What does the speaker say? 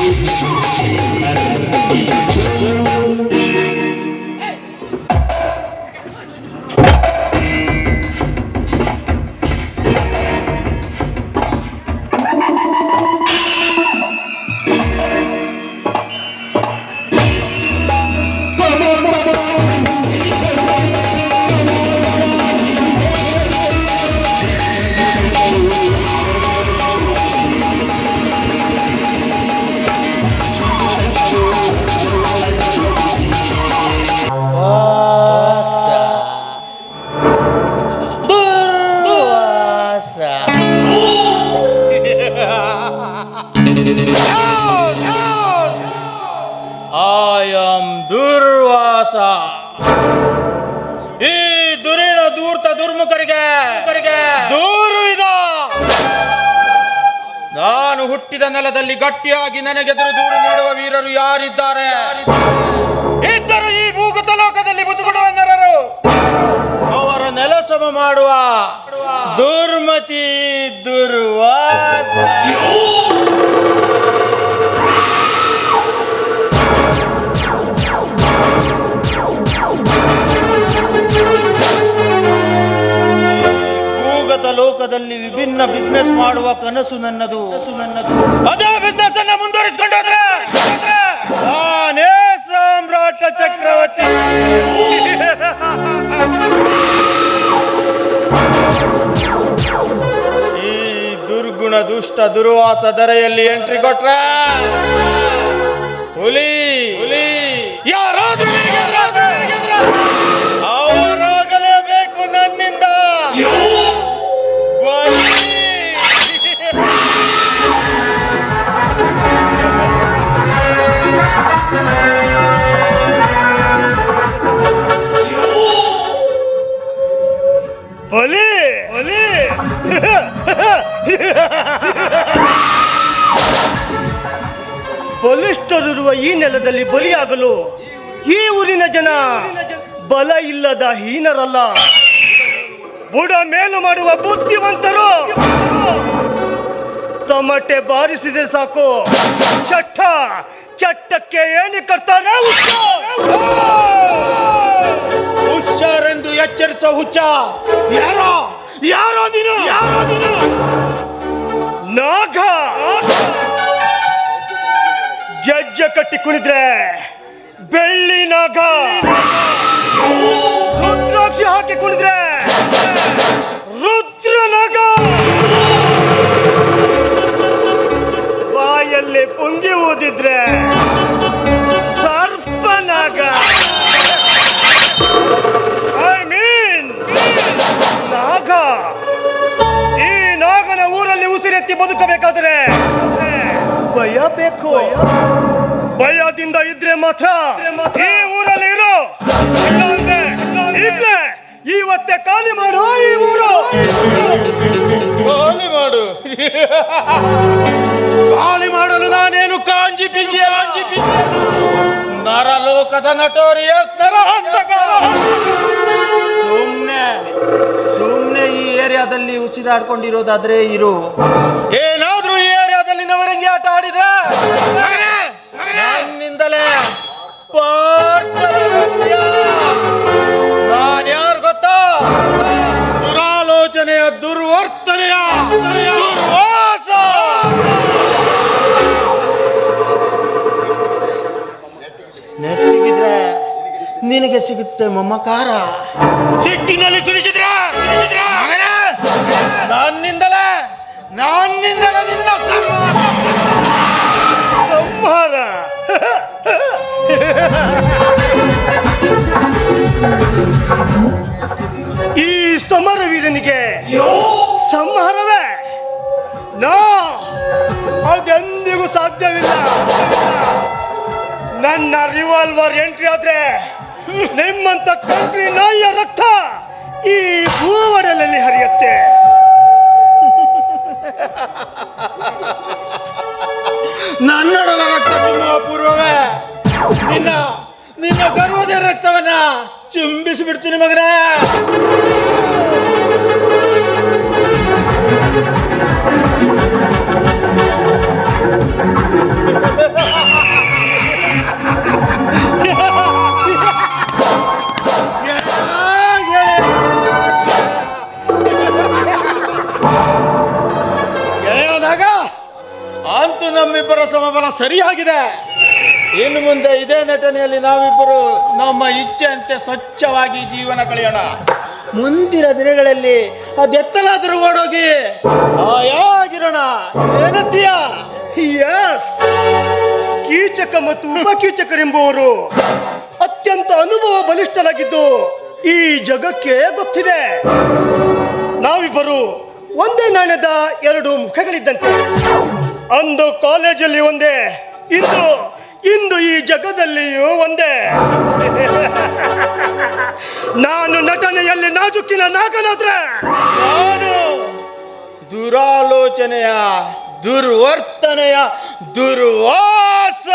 Thank you. Durvasa ಈ ದುರಿನ ದೂರ್ತ ದುರ್ಮುಖರಿಗೆ ದೂರು ಇದ. ನಾನು ಹುಟ್ಟಿದ ನೆಲದಲ್ಲಿ ಗಟ್ಟಿಯಾಗಿ ನನಗೆದುರು ದೂರು ನೀಡುವ ವೀರರು ಯಾರಿದ್ದಾರೆ? ಇದ್ದರು ಈ ಭೂಗತ ಲೋಕದಲ್ಲಿ ಮುಚ್ಚುಕೊಡುವ ನರರು ಅವರ ನೆಲಸಮ ಮಾಡುವ ದುರ್ಮತಿ ದುರ್ವಾಸ. ಕನಸು ನನ್ನದು. ಕನಸು ನನ್ನದು. ಅದೇ ಬಿಸ್ನೆಸ್ ಅನ್ನ ಮುಂದುವರಿಸಿಕೊಂಡು ಹೋದ್ರೆ? ನಾನೇ ಸಾಮ್ರಾಟ ಚಕ್ರವರ್ತಿ. ಈ ದುರ್ಗುಣ ದುಷ್ಟ ದುರ್ವಾಸ ದರೆಯಲ್ಲಿ ಎಂಟ್ರಿ ಕೊಟ್ರೆ? ಹುಲಿ. ಈ ಬಲಿಯಾಗಲು ಈ ಊರಿನ ಜನ ಬಲ ಇಲ್ಲದ ಹೀನರಲ್ಲ. ಬುಡ ಮೇಲು ಮಾಡುವ ಬುದ್ಧಿವಂತರು. ತಮಟೆ ಬಾರಿಸಿದ್ರೆ ಸಾಕು. ಚಟ್ಟ, ಚಟ್ಟಕ್ಕೆ ಏನು ಕರ್ತಾರೆ ಹುಷಾರೆಂದು ಎಚ್ಚರಿಸೋ ಹುಚ್ಚ. ಯಾರೋ ಯಾರೋ ದಿನ ಯಾರೋ ದಿನ ನಾಗ. ಗೆಜ್ಜೆ ಕಟ್ಟಿ ಕುಣಿದ್ರೆ ಬೆಳ್ಳಿ ನಾಗ. ರುದ್ರಾಕ್ಷಿ ಹಾಕಿ ಕುಣಿದ್ರೆ ರುದ್ರ ನಾಗ. ಬಾಯಲ್ಲಿ ಪುಂಗಿ ಊದಿದ್ರೆ ಸರ್ಪನಾಗ ಐ ಮೀನ್ ನಾಗ. ಈ ನಾಗನ ಊರಲ್ಲಿ ಉಸಿರೆತ್ತಿ ಬದುಕಬೇಕಾದ್ರೆ ಭಯ ಬೇಕು ಭಯದಿಂದ ಇದ್ರೆ ಮಾತ್ರ ಈ ಊರಲ್ಲಿ ಇರೋ. ಇಲ್ಲಾಂದ್ರೆ ಇಲ್ಲೇ ಇವತ್ತೇ ಖಾಲಿ ಮಾಡು ಈ ಊರು. ಖಾಲಿ ಮಾಡು. ಖಾಲಿ ಮಾಡಲು ನಾನೇನು ಕಾಂಜಿ ಪಿಂಜಿ? ಕಾಂಜಿ ಪಿಂಜಿ ನರಲೋಕದ ನಟೋರಿಯಸ್ ನರಹಂತಕ ಸುಮ್ನೆ ಸುಮ್ನೆ ಈ ಏರಿಯಾದಲ್ಲಿ ಉಸಿರಾಡ್ಕೊಂಡಿರೋದಾದ್ರೆ ಇರು. ಈ ನವರಂಗಿ ಆಟ ಆಡಿದ್ರೆ? ನನ್ನಿಂದಲೇ ನಾನ್ಯಾರು ಗೊತ್ತಾ? ದುರಾಲೋಚನೆಯ ದುರ್ವರ್ತನೆಯ ದುರ್ವಾಸ. ನೆಟ್ಟಿಗಿದ್ರೆ ನಿನಗೆ ಸಿಗುತ್ತೆ ಮಮಕಾರ. ಸಿಟ್ಟಿನಲ್ಲಿ ಸುಳಿದಿದ್ರೆ ಈ ಸಮರ ವೀರನಿಗೆ ಸಂಹಾರವೇ? ನೋ ಅದೆಂದಿಗೂ ಸಾಧ್ಯವಿಲ್ಲ. ನನ್ನ ರಿವಾಲ್ವರ್ ಎಂಟ್ರಿ ಆದ್ರೆ ನಿಮ್ಮಂತ ಕಂಟ್ರಿ ನಾಯಿಯ ರಕ್ತ ಈ ಭೂವಡಲಲ್ಲಿ ಹರಿಯುತ್ತೆ. ನನ್ನೊಡಲ ರಕ್ತ ನಿಮ್ಮ ಪೂರ್ವವೇ ನಿನ್ನ ನಿನ್ನ ಗರ್ವದ ರಕ್ತವನ್ನ ಚುಂಬಿಸಿ ಬಿಡ್ತೀನಿ ಮಗನ ಅಂತೂ ನಮ್ಮಿಬ್ಬರ ಸಮಬಲ ಸರಿಯಾಗಿದೆ. ಇನ್ನು ಮುಂದೆ ಇದೇ ನಟನೆಯಲ್ಲಿ ನಾವಿಬ್ಬರು ನಮ್ಮ ಇಚ್ಛೆಯಂತೆ ಸ್ವಚ್ಛವಾಗಿ ಜೀವನ ಕಳೆಯೋಣ. ಮುಂದಿನ ದಿನಗಳಲ್ಲಿ ಅದೆತ್ತಲಾದರೂ ಓಡೋಗಿ ಆಯಾಗಿರೋಣ ಏನಂತೀಯ? ಎಸ್ ಕೀಚಕ ಮತ್ತು ಉಪಕೀಚಕರೆಂಬುವರು ಅತ್ಯಂತ ಅನುಭವ ಬಲಿಷ್ಠರಾಗಿದ್ದು ಈ ಜಗಕ್ಕೆ ಗೊತ್ತಿದೆ. ನಾವಿಬ್ಬರು ಒಂದೇ ನಾಣ್ಯದ ಎರಡು ಮುಖಗಳಿದ್ದಂತೆ. ಅಂದು ಕಾಲೇಜಲ್ಲಿ ಒಂದೇ, ಇಂದು ಇಂದು ಈ ಜಗದಲ್ಲಿಯೂ ಒಂದೇ. ನಾನು ನಟನೆಯಲ್ಲಿ ನಾಜುಕಿನ ನಾಗನಾದ್ರೆ. ನಾನು ದುರಾಲೋಚನೆಯ ದುರ್ವರ್ತನೆಯ ದುರ್ವಾಸ.